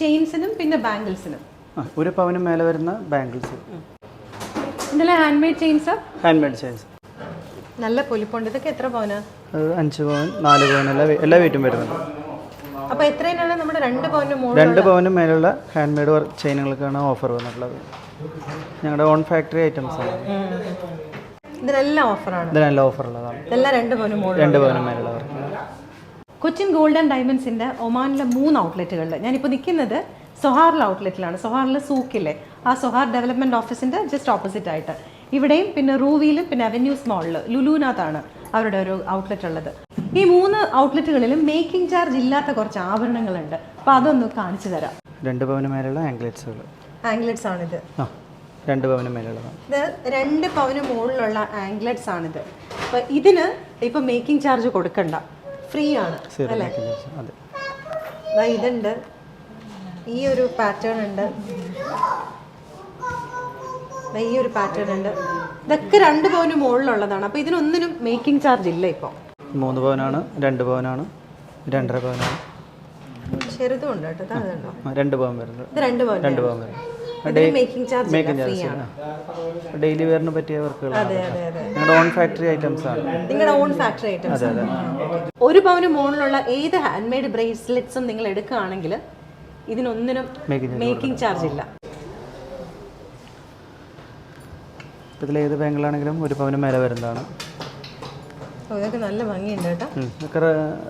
ചെയിൻസിനും പിന്നെ ബാംഗിൾസിനും. ഒരു പവനും മേലെ വരുന്ന ബാംഗിൾസ്. ഇന്നലെ hand made chains hand made chains നല്ല പൊലിപ്പുണ്ട്. ഇതൊക്കെ എത്ര പവനാ? അഞ്ച് പവൻ നാല് പവൻ എല്ലാ എല്ലാ വെയിറ്റും വരുന്നുണ്ട്. അപ്പോൾ എത്രയാണ് നമ്മുടെ രണ്ട് പവനും രണ്ട് പവനും മേലുള്ള ഹാൻഡ് മെയ്ഡ് ചെയിനുകൾക്കാണ് ഓഫർ വന്നിട്ടുള്ളത്. ഞങ്ങളുടെ ഓൺ ഫാക്ടറി ഐറ്റംസ് ആണ്. ഇതിനെല്ലാം ഓഫറാണ് ഇതിനെല്ലാം ഓഫർ ഉള്ളതാണ്. ഇതെല്ലാം രണ്ട് പവനും രണ്ട് പവനും മേലുള്ള. കൊച്ചിൻ ഗോൾഡൻ ഡയമണ്ട്സിന്റെ ഒമാനിലെ മൂന്ന് ഔട്ട്ലെറ്റുകളിൽ ഞാനിപ്പോൾ നിൽക്കുന്നത് സൊഹാറിൽ ഔട്ട്ലെറ്റിലാണ് സൊഹാറിലെ സൂക്കിലെ ആ സൊഹാർ ഡെവലപ്മെന്റ് ഓഫീസിന്റെ ജസ്റ്റ് ഓപ്പോസിറ്റ് ആയിട്ട്. ഇവിടെയും പിന്നെ റൂവിയിലും പിന്നെ അവന്യൂസ് മോളിൽ ലുലുവിനകത്താണ് അവരുടെ ഒരു ഔട്ട്ലെറ്റ് ഉള്ളത്. ഈ മൂന്ന് ഔട്ട്ലെറ്റുകളിലും മേക്കിംഗ് ചാർജ് ഇല്ലാത്ത കുറച്ച് ആഭരണങ്ങളുണ്ട്. അപ്പോൾ അതൊന്ന് കാണിച്ചു തരാം. രണ്ട് പവന് മേലുള്ള ആംഗ്ലേറ്റ്സുകൾ ആംഗ്ലെറ്റ്സ് ആണിത്. രണ്ട് പവന് മേലുള്ളതാണ്. ഇത് രണ്ട് പവന് മുകളിലുള്ള ആംഗ്ലെറ്റ്സ് ആണിത്. അപ്പോൾ ഇതിന് ഇപ്പോൾ മേക്കിംഗ് ചാർജ് കൊടുക്കണ്ട. ഫ്രീ ആണ് അല്ലേ ഇതുണ്ട്. ഈ ഒരു പാറ്റേൺ ഉണ്ട്. ഈ ഒരു പാറ്റേൺ ഉണ്ട്. ഇതൊക്കെ രണ്ട് പവന് മുകളിലുള്ളതാണ്. അപ്പോൾ ഇതിനൊന്നിനും മേക്കിംഗ് ചാർജ് ഇല്ല ഇപ്പോൾ മൂന്ന് പവനാണ് രണ്ട് പവനാണ് രണ്ടര പവനാണ്. ചെറുതും ഉണ്ട് കേട്ടോ രണ്ട് പവൻ വരുന്നത് രണ്ട് പവൻ രണ്ട് പവൻ വരുന്നത് ഡെയിലി വെയറിന് പറ്റിയ വർക്കുകളാണ് അതെ അതെ അതെ. ഞങ്ങളുടെ ഓൺ ഫാക്ടറി ഐറ്റംസ് ആണ്. നിങ്ങളുടെ ഓൺ ഫാക്ടറി ഐറ്റംസ് ഒരു പവന് മുകളിലുള്ള ഏത് ഹാൻഡ് മെയ്ഡ് ബ്രേസ്ലെറ്റ്സും നിങ്ങൾ എടുക്കുകയാണെങ്കിൽ ഇതിനൊന്നിനും മേക്കിംഗ് ചാർജ് ഇല്ല. ഇതിൽ ഏത് ബാങ്കിലാണെങ്കിലും ഒരു പവന് മേലെ വരുന്നതാണ്. ഇതൊക്കെ നല്ല ഭംഗിയുണ്ട് കേട്ടോ.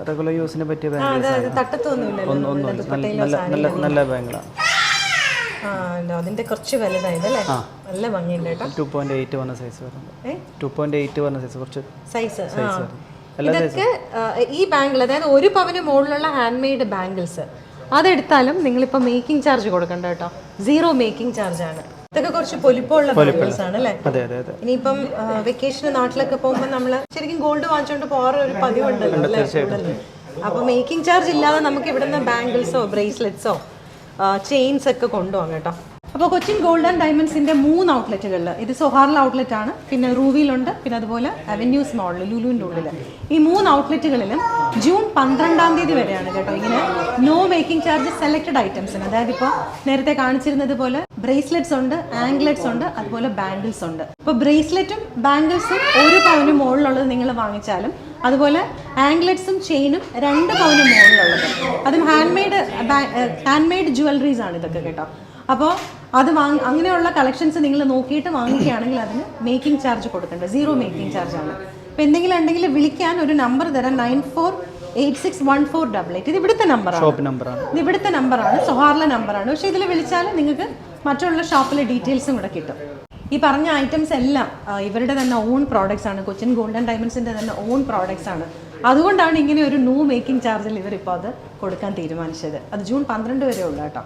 റെഗുലർ യൂസിന് പറ്റിയ ബാങ്ക് അതെ അതെ. നല്ല നല്ല. ബാങ്കുകളാണ്. അതിന്റെ കുറച്ച് വലുതായത് അല്ലേ? നല്ല ഭംഗിയുണ്ട് കേട്ടോ. ടു പോയിന്റ് എയ്റ്റ് വന്ന സൈസ് വരുന്നത് ടു പോയിന്റ് എയ്റ്റ് വന്ന സൈസ് കുറച്ച് സൈസ് ഇതൊക്കെ ഈ ബാങ്കിൾ അതായത് ഒരു പവന് മുകളിലുള്ള ഹാൻഡ് മെയ്ഡ് ബാംഗിൾസ് അതെടുത്താലും നിങ്ങളിപ്പോൾ മേക്കിംഗ് ചാർജ് കൊടുക്കണ്ട കേട്ടോ. സീറോ മേക്കിംഗ് ചാർജ് ആണ്. ഇതൊക്കെ കുറച്ച് പൊലിപ്പുള്ള ബാംഗിൾസ് ആണ് അല്ലേ? ഇനിയിപ്പം വെക്കേഷന് നാട്ടിലൊക്കെ പോകുമ്പോൾ നമ്മൾ ശരിക്കും ഗോൾഡ് വാങ്ങിച്ചുകൊണ്ട് പോകാറ് ഒരു പതിവുണ്ടല്ലോ അല്ലേ. അപ്പൊ മേക്കിംഗ് ചാർജ് ഇല്ലാതെ നമുക്ക് ഇവിടുന്ന് ബാംഗിൾസോ ബ്രേസ്ലെറ്റ്സോ ചെയിൻസ് ഒക്കെ കൊണ്ടുപോകാം കേട്ടോ. അപ്പോൾ കൊച്ചിൻ ഗോൾഡ് ആൻഡ് മൂന്ന് ഔട്ട്ലെറ്റുകളിൽ ഇത് സൊഹാറിൽ ഔട്ട്ലെറ്റ് ആണ് പിന്നെ റൂവിയിലുണ്ട് പിന്നെ അതുപോലെ അവന്യൂസ് മോളിൽ ലുലുവിന്റെ ഉള്ളിൽ ഈ മൂന്ന് ഔട്ട്ലെറ്റുകളിലും ജൂൺ പന്ത്രണ്ടാം തീയതി വരെയാണ് കേട്ടോ ഇങ്ങനെ നോ മേക്കിംഗ് ചാർജ് സെലക്ടഡ് ഐറ്റംസിന് അതായത് ഇപ്പോൾ നേരത്തെ കാണിച്ചിരുന്നത് പോലെ ബ്രേസ്ലെറ്റ്സ് ഉണ്ട് ആംഗ്ലെറ്റ്സ് ഉണ്ട് അതുപോലെ ബാംഗിൾസ് ഉണ്ട്. ഇപ്പോൾ ബ്രേസ്ലെറ്റും ബാംഗിൾസും ഒരു പവന് മുകളിലുള്ളത് നിങ്ങൾ വാങ്ങിച്ചാലും അതുപോലെ ആംഗ്ലെറ്റ്സും ചെയിനും രണ്ട് പവന് മുകളിലുള്ളത്. അതും hand made hand made jewelleries ആണ് ഇതൊക്കെ കേട്ടോ. അപ്പോൾ അത് വാങ്ങി അങ്ങനെയുള്ള കളക്ഷൻസ് നിങ്ങൾ നോക്കിയിട്ട് വാങ്ങിക്കുകയാണെങ്കിൽ അതിന് മേക്കിംഗ് ചാർജ് കൊടുക്കേണ്ട സീറോ മേക്കിംഗ് ചാർജ് ആണ്. അപ്പോൾ എന്തെങ്കിലും ഉണ്ടെങ്കിൽ വിളിക്കാൻ ഒരു നമ്പർ തരാം nine four eight six one four double eight ഇത് ഇവിടുത്തെ നമ്പറാണ് ഷോപ്പ് നമ്പറാണ് ഇത് ഇവിടുത്തെ നമ്പറാണ് സൊഹാറിലെ നമ്പറാണ് പക്ഷേ ഇതിൽ വിളിച്ചാൽ നിങ്ങൾക്ക് മറ്റുള്ള ഷോപ്പിലെ ഡീറ്റെയിൽസും കൂടെ കിട്ടും. ഈ പറഞ്ഞ ഐറ്റംസ് എല്ലാം ഇവരുടെ തന്നെ ഓൺ പ്രോഡക്റ്റ്സ് ആണ്. കൊച്ചിൻ ഗോൾഡൻ ഡയമണ്ട്സിന്റെ തന്നെ ഓൺ പ്രോഡക്റ്റ്സ് ആണ്. അതുകൊണ്ടാണ് ഇങ്ങനെ ഒരു ന്യൂ മേക്കിംഗ് ചാർജിൽ ഇവരിപ്പോൾ അത് കൊടുക്കാൻ തീരുമാനിച്ചത്. അത് ജൂൺ പന്ത്രണ്ട് വരെ ഉള്ളൂ കേട്ടോ.